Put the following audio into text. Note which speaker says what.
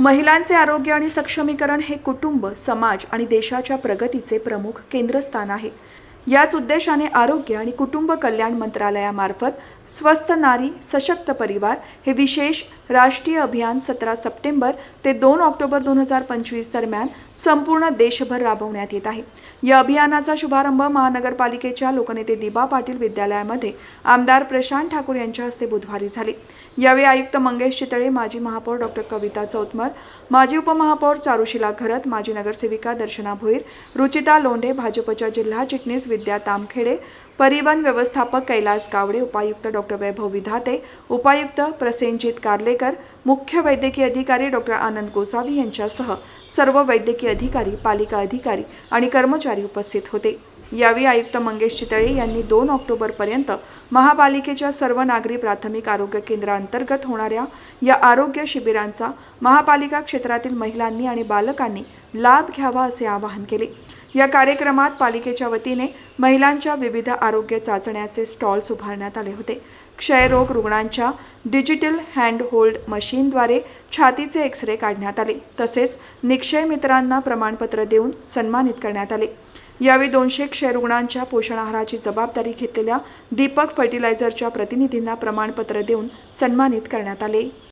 Speaker 1: महिलांचे आरोग्य आणि सक्षमीकरण हे कुटुंब समाज आणि देशाच्या प्रगतीचे प्रमुख केंद्रस्थान आहे. याच उद्देशाने आरोग्य आणि कुटुंब कल्याण मंत्रालयामार्फत स्वस्थ नारी सशक्त परिवार हे विशेष राष्ट्रीय अभियान सतरा सप्टेंबर ते दोन ऑक्टोबर दोन हजार पंचवीस दरम्यान संपूर्ण देशभर राबवण्यात येत आहे. या अभियानाचा शुभारंभ महानगरपालिकेच्या लोकनेते दिबा पाटील विद्यालयामध्ये आमदार प्रशांत ठाकूर यांच्या हस्ते बुधवारी झाले. यावेळी आयुक्त मंगेश चितळे माजी महापौर डॉक्टर कविता चौतमर माजी उपमहापौर चारुशिला घरत माजी नगरसेविका दर्शना भोईर रुचिता लोंढे भाजपच्या जिल्हा चिटणीस विद्या तामखेडे परिवहन व्यवस्थापक कैलास गावडे उपायुक्त डॉक्टर वैभव विधाते उपायुक्त प्रसेनजित कार्लेकर मुख्य वैद्यकीय अधिकारी डॉक्टर आनंद गोसावी यांच्यासह सर्व वैद्यकीय अधिकारी पालिका अधिकारी आणि कर्मचारी उपस्थित होते. यावेळी आयुक्त मंगेश चितळे यांनी दोन ऑक्टोबरपर्यंत महापालिकेच्या सर्व नागरी प्राथमिक आरोग्य केंद्रांतर्गत होणाऱ्या या आरोग्य शिबिरांचा महापालिका क्षेत्रातील महिलांनी आणि बालकांनी लाभ घ्यावा असे आवाहन केले. या कार्यक्रमात पालिकेच्या वतीने महिलांच्या विविध आरोग्य चाचण्याचे स्टॉल्स उभारण्यात आले होते. क्षयरोग रुग्णांच्या डिजिटल हँड होल्ड मशीनद्वारे छातीचे एक्स रे काढण्यात आले. तसेच निक्षय मित्रांना प्रमाणपत्र देऊन सन्मानित करण्यात आले. यावेळी दोनशे क्षयरुग्णांच्या पोषण आहाराची जबाबदारी घेतलेल्या दीपक फर्टिलायझरच्या प्रतिनिधींना प्रमाणपत्र देऊन सन्मानित करण्यात आले.